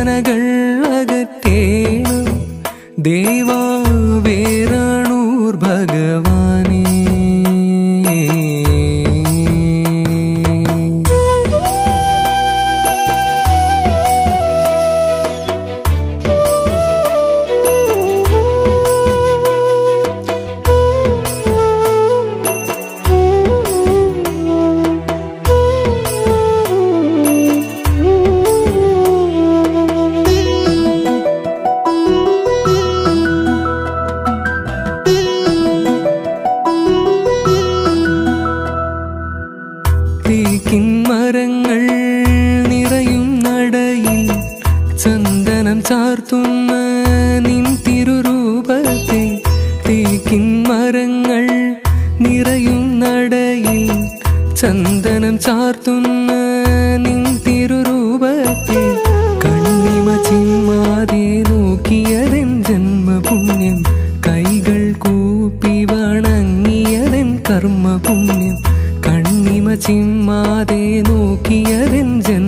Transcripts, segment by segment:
വേദനകൾ അകറ്റേണം ദേവാ ചന്ദനം ചാർത്തുന്ന നിൻ തിരുരൂപത്തെ കണ്ണിമ ചിമ്മാതെ നോക്കിയതെൻ ജന്മപുണ്യം കൈകൾ കൂപ്പി വണങ്ങിയതൻ കർമ്മപുണ്യം കണ്ണിമ നോക്കിയതെൻ ജന്മപുണ്യം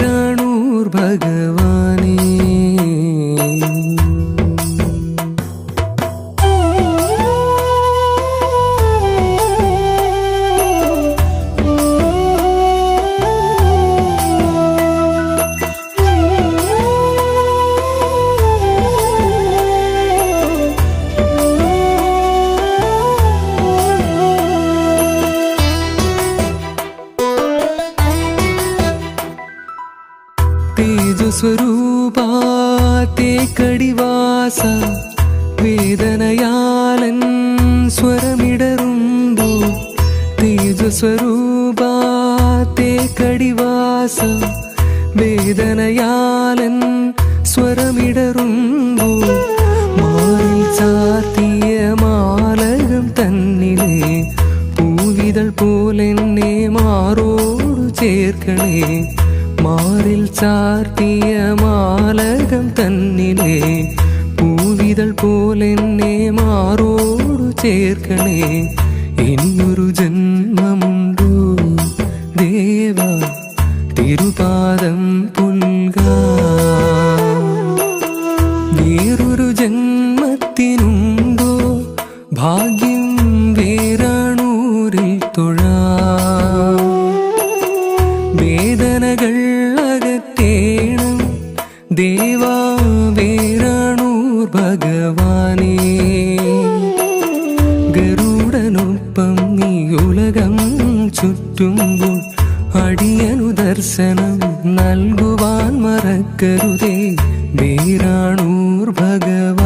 തേജസ്വരൂപാത്തേ കടിവാസ വേദനയാലൻ സ്വരമിടറുമ്പോ തേജസ്വരൂപാത്തേ കടിവാസ വേദനയാലൻ സ്വരമിടറുമ്പോ മാറിൽ ചാർത്തിയ മാലകം തന്നിലെ പൂവിതൾ പോലെന്നെ മാറോടു ചേർക്കണേ മാറിൽ ചാർത്തിയ മാലകം തന്നിലെ പൂവിതൾ പോലെന്നെ മാറോടു ചേർക്കണേ. എന്നൊരു ജന്മമുണ്ടോ. ദേവ തിരുപാദം പുൽക. വേറൊരു ജന്മത്തിനുണ്ടോ? ഭാഗ്യം വേറാണൂരിൽ തൊഴാ. വേദനകൾ അകറ്റേണം. ദേവാ ഗരുഡനൊപ്പം നീ ഉലകം ചുറ്റുമ്പോൾ അടിയനു ദർശനം നൽകുവാൻ മറക്കരുതേ. വീരാണൂർ ഭഗവാനേ